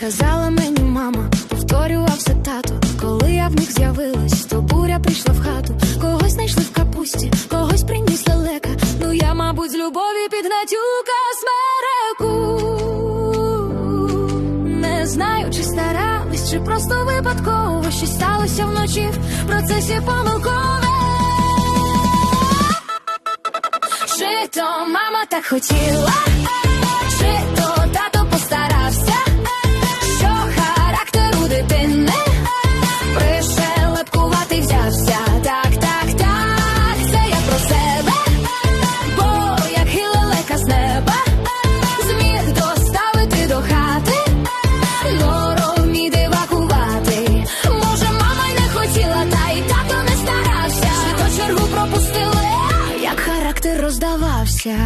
Казала мені мама, повторював все тато. Коли я в них з'явилась, то буря прийшла в хату. Когось знайшли в капусті, когось приніс лелека. Ну я, мабуть, з любові під гнатюка смереку. Не знаю, чи старались, чи просто випадково щось сталося вночі в процесі помилкове. Чи то мама так хотіла, ти роздавався.